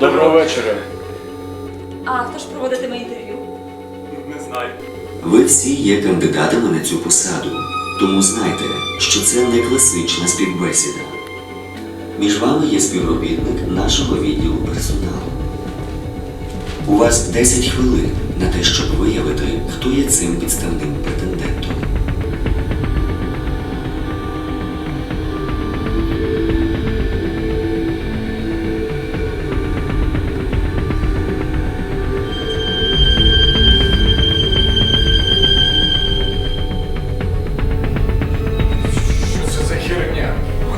вечора. А хто ж проводитиме інтерв'ю? Не знаю. Ви всі є кандидатами на цю посаду, тому знайте, що це не класична співбесіда. Між вами є співробітник нашого відділу персоналу. У вас 10 хвилин на те, щоб виявити, хто є цим підставним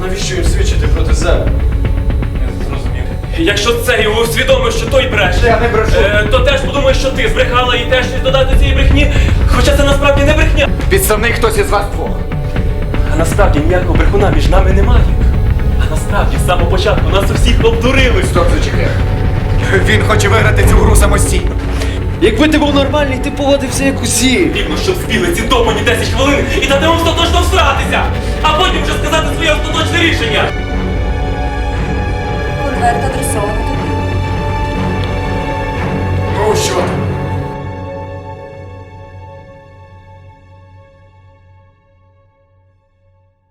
навіщо їм свідчити проти себе? Не зрозумів. Якщо це його усвідомив, що той бреше, Я не брешу. е, то теж подумає, що ти збрехала і теж щось додати цієї брехні. Хоча це насправді не брехня. Підставний хтось із вас двох. А насправді ніякого брехуна між нами немає. А насправді з самого початку нас усіх обдурили. Стоп, зачекай. Він хоче виграти цю гру самостійно. Якби ти був нормальний, ти поводився як усі. Рівно, щоб спіли ці допані 10 хвилин і дати вам остаточно всратися, а потім